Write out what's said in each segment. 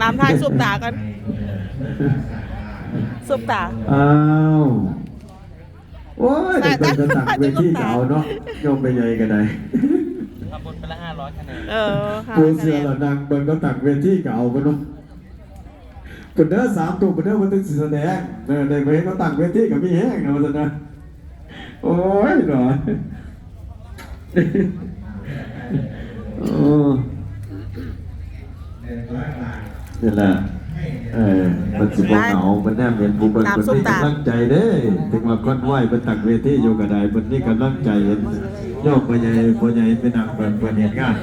น้ำทายซุปตากันซุปตา อ้าวโอ้ยใส่เด็กๆจะตักใส่เวทีตุ๊กตาเก่าเนาะโยมไปใหญ่กันไดทำบุญไปละห้าร้อยคะแนนเออค่ะปูเสือละนางเบิ่งก็ตักเวทีเก่ากันเนาะคนเด้อสามตัวคนเด้อมันถึงสิแสดงเออในเวทีก็ตักเวทีกับพี่แห้งนะมันนะโอ้ยหน่อยโอ้ นี่แหละเออมันสิบ่เหงามันแนมเห็นผู้เบิ่งคนนี้กำลังใจเด้ถึงว่าคนไหวเป็นตักเวทีอยู่ก็ได้คนนี้กำลังใจเห็นโยกไปใหญ่พ่อใหญ่เป็นนักเบิ่งเพิ่นเห็นงาน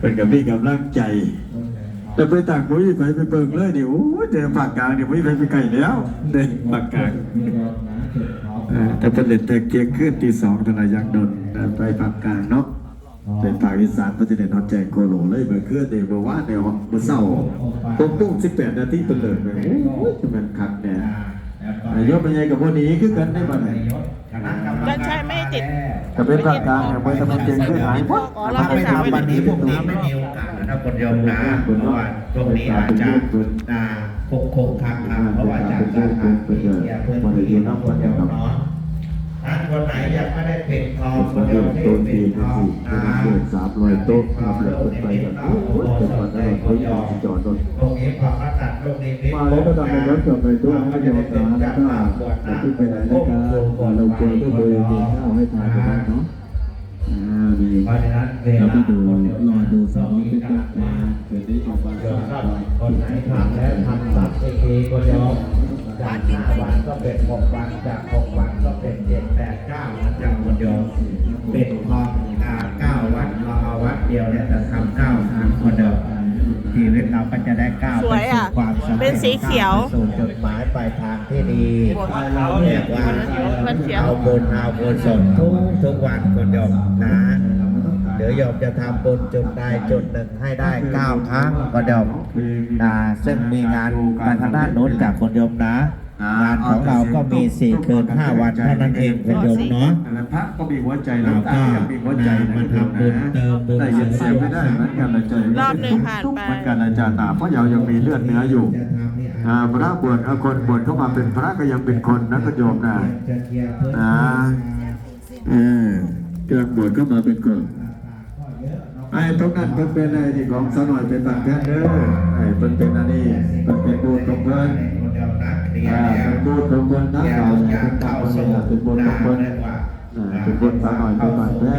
เป็นกับพี่กำลังใจ แต่ไปต่างมุ้ยไปไปเบิ่งเลยดิโอ้ยเจอปากกลางเดี๋ยวมุ้ยไปไปไกลแล้วเด็กปากกลางเออแต่เป็นเล่นแต่เกียงขึ้นตีสองธนายักษ์นนท์แต่ไปปากกลางเนาะ เป็นภาคอีสานพระเจ้าฮอตแจงโกโหลเลยเมื่อคืนเดี๋ยวเมื่อวานเดี๋ยวเมื่อเช้าหกโมงสิบแปดนาทีเป็นเลยไปโอ้ยจะเป็นคักเนี่ยนายกเป็นไงกับพวกนี้คือกันได้บ้างไหนก็ใช่ไม่ติดแต่เป็นปากกลางเนี่ยไปทำไมเกียงขึ้นหายหมดอ๋อเราถ้าไปไม่ถามทำวันนี้พวกนี้ไม่มีโอกาสนะครับคนโยมนะเพราะว่าช่วงนี้อาจจะอ่าคงคงคักครับเพราะว่าจากการทำที่เกียร์เพื่อนที่น้องคนโยมเนาะถ้า คนไหนยังไม่ได้เป็นทองคนโยมที่เป็นทองนะเกิดสามร้อยโต๊ะครับแล้วคนไปกันโอ้ยเกิดวันนั้นเขายอมจอดรถตรงนี้ความรักตัดตรงนี้มาแล้วก็ทำเป็นรถจอดไปด้วยให้ยอมนะแล้วก็ขึ้นไปไหนแล้วก็เราเจอก็เลยกินข้าวให้ทานกันเนาะอ่ามีเพราะฉะนั้นเวเราลาไปดูรอดูสองที่ก็มาเกิดได้ออกมาสามมคนคนไหนทำแล้วทำสัตว์ทีก็โยมจากห้าวันก็เป็นหกวันจากหกวัน เป็นเจ็ดแปดเก้านะจากคนโยมเป็นทองอ่าเก้าวันเราเอาวัดเดียวเนี่ยจะทำเก้าทางคนเดียวชีวิตเราก็จะได้ก้าวสวยอะไปสู่ความสำร็จเป็นสีเขียวก้าไปสู่จุดหมายปลายทางที่ดีเราเรียกว่ามันเขียว เอาบุญเอาบุญสนทุกทุกวันคนโยมนะ เดี๋ยวโยมจะทำบุญจุดใดจุดหนึ่งให้ได้เก้าครั้งก็เดี๋ยวนะซึ่งมีงานการทางด้านโน้นจากคนโยมนะ งานของเราก็มีสี่คืนห้าวันเท่านั้นเองคนโยมเนาะพระก็มีหัวใจเราน้ำตาก็ก็มีหัวใจมาทำบุญเติมบุญได้ยินเสียงไม่ได้เหมือนกันนะใจรอบหนึ่งผ่านไปเหมือนกันอาจารย์ตาเพราะเรายังมีเลือดเนื้ออยู่จะทำเนี่ยอ่าพระบวชเอาคนบวชเข้ามาเป็นพระก็ยังเป็นคนนะก็โยมนะจะเคลียร์เพื่อนนะเออกำลังบวชเข้ามาเป็นคน ไอ้ตรงนั้นมันเป็นอะไรที่ของสาวหน่อยเป็นต่างแท้เด้อไอ้เป็นเป็นอันนี้เป็นเป็นบูตของเพิ่นอ่าเป็นบูตของเพิ่นนะเราเนี่ยเป็นต่างคนเนี่ยเป็นบูตของเพิ่นเป็นบูตสาวหน่อยเป็นต่างแท้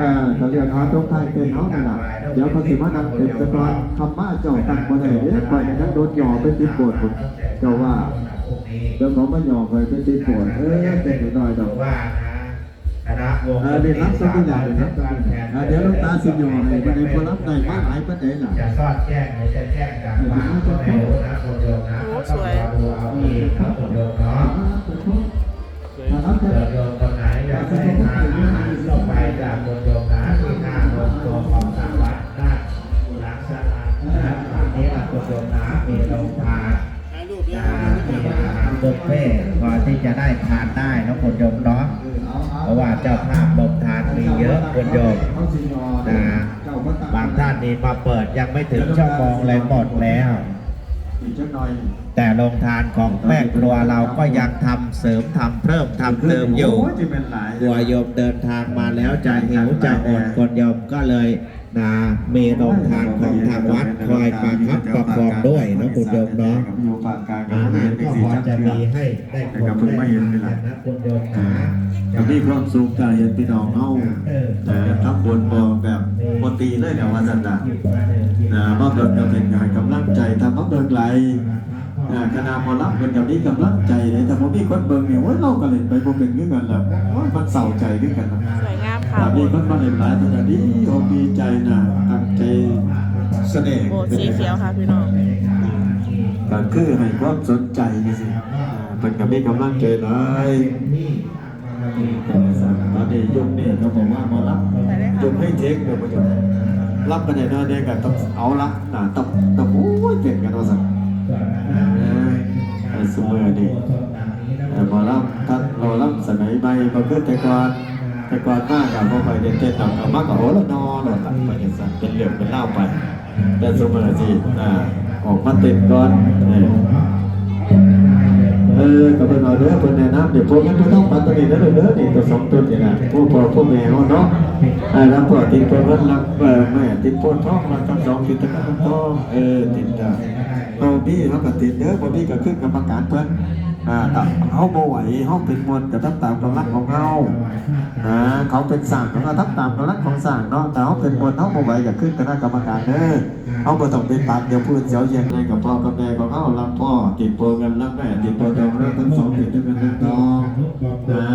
อ่าเขาเรียกเขาต้องไทยเป็นเขานั่นแหละเดี๋ยวเขาสิมานั่งเป็นตะกอนคำมาเจ้าตั้งบ่ได้เด้อยให้ทั้งโดนหย่อเป็นติดโบสถ์พุ่นเจ้าว่าเดี๋ยวเขามาหย่อไปเป็นตีปวดเออเป็นหน่อยดอกว่า คณะวงเออเดี๋ยวรับสักอย่างเลยครับเออเดี๋ยวหลวงตาสิหยอกให้วันนี้พอรับได้มากหลายประเด็นน่ะจะซอดแจ้งหรือจะแจ้งจากบ้านก็ไม่รู้นะคนโยมนะโอ้สวยต้องรอดูเอาเองครับคนโยมเนาะรับเกิดโยมคนไหนอยากได้ทานอาหารก็ไปจากคนโยมนะที่หน้าโรงตัวของทางวัดหน้าหลังศาลานะครับทางนี้นะคนโยมนะมีโรงทานนะมีอาหารบุฟเฟ่ต์พอที่จะได้ทานได้นะคนโยมเนาะ เพราะว่าเจ้าภาพลงทานมีเยอะคนโยมนะบางท่านนี่มาเปิดยังไม่ถึงชั่วโมงเลยหมดแล้วอีกจักหน่อยแต่โรงทานของแม่ครัวเราก็ยังทำเสริมทำเพิ่มทำเติมอยู่โจะเป็นหลายกลัวโยมเดินทางมาแล้วจะหิวจะอดคนโยมก็เลย นะมีโรงทานของทางวัดคอยประคับประคองด้วยนะคุณโยมเนาะอยู่ปากกลางก็อาไม่หารเห็นเป็นก็สีพอจักจะเทื่อมีให้ได้แต่ก็เพิ่งมาเห็นนี่แหละนะคุณโยมนะก็มีความสุขใจเห็นพี่น้องเฮาแต่ทับบนบอแบบปกติเลยเนี่ยว่าสันดานะมาเบิ่งก็เป็นการกำลังใจทำมาเบิ่งไหลายอ่าคณะหมอลำเป็นกับนี้กำลังใจเลยแต่ผมมีคนเบิ่งเนี่ยโอ้ยเราก็เล่นไปบ่เป็นคือกันแล้วโอ้ยมันเศร้าใจคือกันนะสวยงาม ค่ะแต่มีคนมาเล่นหลายแต่ก็ดีอกดีใจนะตั้งใจแสดงโบสถ์สีเขียวค่ะพี่น้องก็คือให้ความสนใจนี่สิอ่าเป็นกับมีกำลังใจหลายแต่สันตอนนี้ยุคนี้เขาบอกว่าหมอลำยุคให้เทคเดี๋ยวประโยชน์รับกันได้เด้กันต้องเอาละน่ะต้องต้องโอ้ยเก่งกันว่าสั่นไอ้สมัยนี้แต่หมอลำท่านหมอลำสมัยใหม่มาขึ้นแต่ก่อน แต่ก่อนมากกับพอไปเด่นเต้นต่ำกับมากกับโหละนอหลอดหลังไปจังสันเป็นเหลี่ยมเป็นเล่าไป แต่สมัยสิอ่าออกมาเต็มก่อนเออกับเพิ่นเอาเด้อเพิ่นแนะนำเดี๋ยวพวกนั้นต้องปัดตัวนี้เด้อเด้อนี่ตัวสองตัวนี่นะผู้พ่อผู้แม่เฮาเนาะอ่าแล้วพ่อติดตัวเพิ่นรักเออแม่ติดโพนท้องมาทั้งสองติดตะกันท้องเออติดจ้ะเอาพี่เฮาก็ติดเด้อบ่พี่ก็ขึ้นกรรมการเพิ่น อ่าถ้าเฮาบ่ไหวเฮาเป็นมนต์ก็ต้องตามกำลังของเฮานะเขาเป็นสั่งเขาก็ทำตามกำลังของสั่งเนาะแต่เขาเป็นคนเขาโบไหวอย่าขึ้นคณะกรรมการเด้อเขาบ่ต้องเป็นปากเดี๋ยวพูดเสียวเยียงในกับพ่อกับแม่ของเขารักพ่อติดโปรแกรมรักแม่ติดโปรแกรมรักทั้งสองติดด้วยกันทั้งสองนะ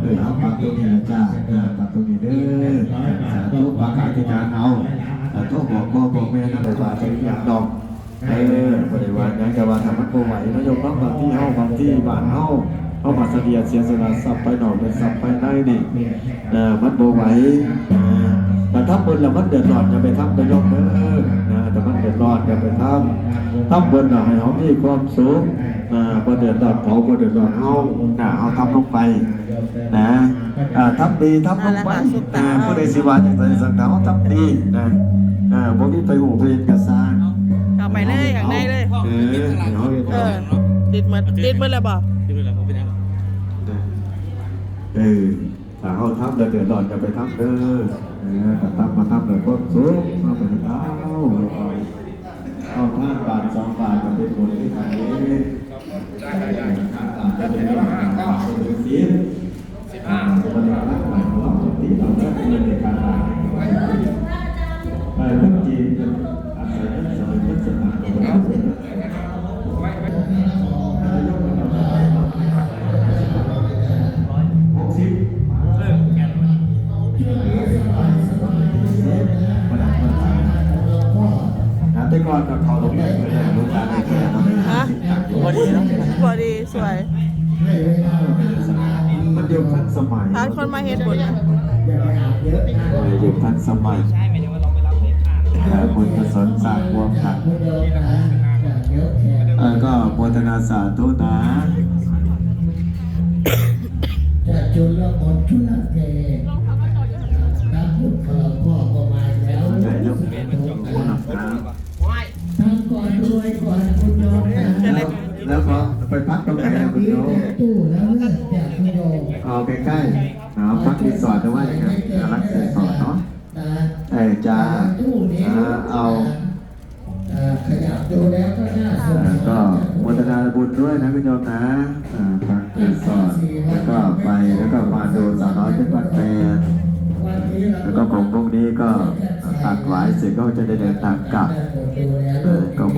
เออเอาปากตรงนี้นะจ้าปากตรงนี้เด้อสาธุปากอธิษฐานเอาสาธุบอกพ่อบอกแม่นั่นเลยว่าจอยากดอกเออ วารนั้นก็ว่าทำมันบ่ไหวนะโยมเนาะบางที่เฮาบางที่บ้านเฮาเอามาเสียเสียสละสับไปหน่อยเป็นสับไปได้นี่นะมันโบไหวนะแต่ถ้าบนแล้วมันเดือดร้อนอย่าไปทำไปยกเด้อนะแต่มันเดือดร้อนอย่าไปทำทำบนน่ะให้เขามีความสุขนะพอเดือดร้อนเขาพอเดือดร้อนเขานะเอาทำลงไปนะอ่าทำดีทำลงไปนะผู้ใดสิว่าอย่างไรสักแต่เขาทำดีนะอ่าบ่มีไปหูไปเห็นกระซาง เอาไปเลยอย่างได้เลย เออเขาเห็นเออ ติดหมดติดหมดเลยบ่ที่เป็นอะไรผมเป็นอะไรเออถ้าเขาทำแล้วเดือดร้อนจะไปทำเด้อเออแต่ทำมาทำแล้วก็สูงมาไปเอาเอาเอาห้าบาทสองบาทก็เป็นผลที่ไหนจะเป็นเรื่องของการเป็นสิบสิบ ฮะพอดีเนาะพอดีสวยมันยุคทันสมัยพาคนมาเฮ็ดบุญนะยุคทันสมัยใช่หมายถึงว่าเราไปรับเด็กอ่านแต่บุญกุศลสร้างรวมกันเออก็โมทนาสาธุนะจะำก่อนรวยก่อนคุณโยมนะำแล้วก็ไปพักตรงไหนนะคุณโยมตู้แล้วเลิกจากคุณโยมเอาใกล้ๆเอาพักรีสอร์ทแต่ว่าอย่างไรรักรีสอร์ทเนาะนะเออจ้าเอาขยับดูแล้วก็น่าสนอ่าใจก็โมทนาบุญด้วยนะคุณโยมนะพักรีสอร์ทแล้วก็ไปแล้วก็มาดูสาวน้อยเป็นปัดแปดวันนี้เรแล้วก็ของพวกนี้ก็ตัดหวายเสร็จก็จะได้เดินทางกลับเออ